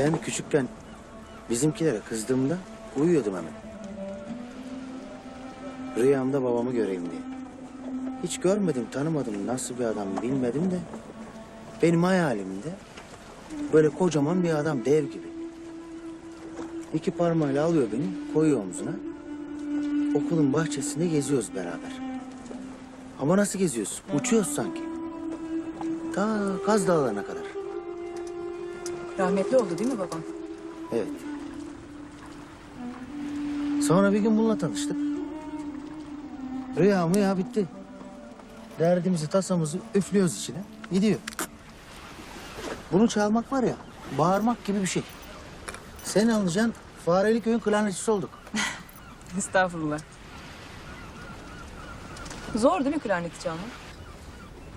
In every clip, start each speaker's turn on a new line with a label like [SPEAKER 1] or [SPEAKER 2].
[SPEAKER 1] Ben küçükken bizimkilere kızdığımda uyuyordum hemen. Rüyamda babamı göreyim diye. Hiç görmedim, tanımadım, nasıl bir adam bilmedim de... ...benim hayalimde böyle kocaman bir adam, dev gibi. İki parmağıyla alıyor beni, koyuyor omzuna. Okulun bahçesinde geziyoruz beraber. Ama nasıl geziyoruz? Uçuyoruz sanki. Ta Kaz Dağları'na kadar.
[SPEAKER 2] Rahmetli oldu değil mi babam?
[SPEAKER 1] Evet. Sonra bir gün bununla tanıştık. Rüya ya bitti. Derdimizi, tasamızı üflüyoruz içine. Gidiyor. Bunu çalmak var ya, bağırmak gibi bir şey. Sen alacaksın, Fareli köyün klarnetçisi olduk.
[SPEAKER 2] Estağfurullah. Zor değil mi klarneti çalmak?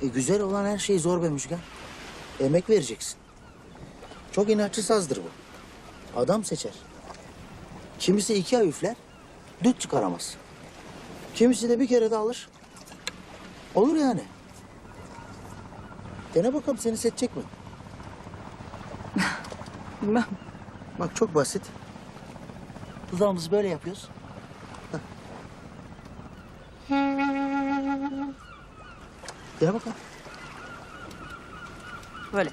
[SPEAKER 1] E, güzel olan her şey zor be Müjgan. Emek vereceksin. Çok inatçı sazdır bu. Adam seçer. Kimisi iki ay üfler, düt çıkaramaz. Kimisi de bir kere de alır. Olur yani. Dene bakalım seni seçecek mi?
[SPEAKER 2] Bilmem.
[SPEAKER 1] Bak çok basit. Dudağımızı böyle yapıyoruz. Dene bakalım.
[SPEAKER 2] Böyle.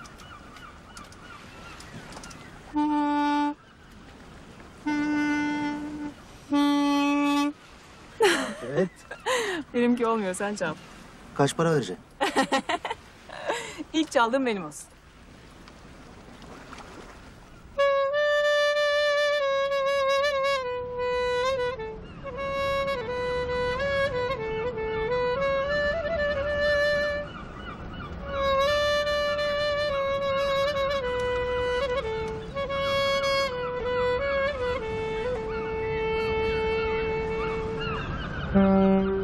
[SPEAKER 1] Evet.
[SPEAKER 2] Benimki olmuyor sen çal.
[SPEAKER 1] Kaç para vereceksin?
[SPEAKER 2] İlk çaldığım benim olsun. Mm-hmm.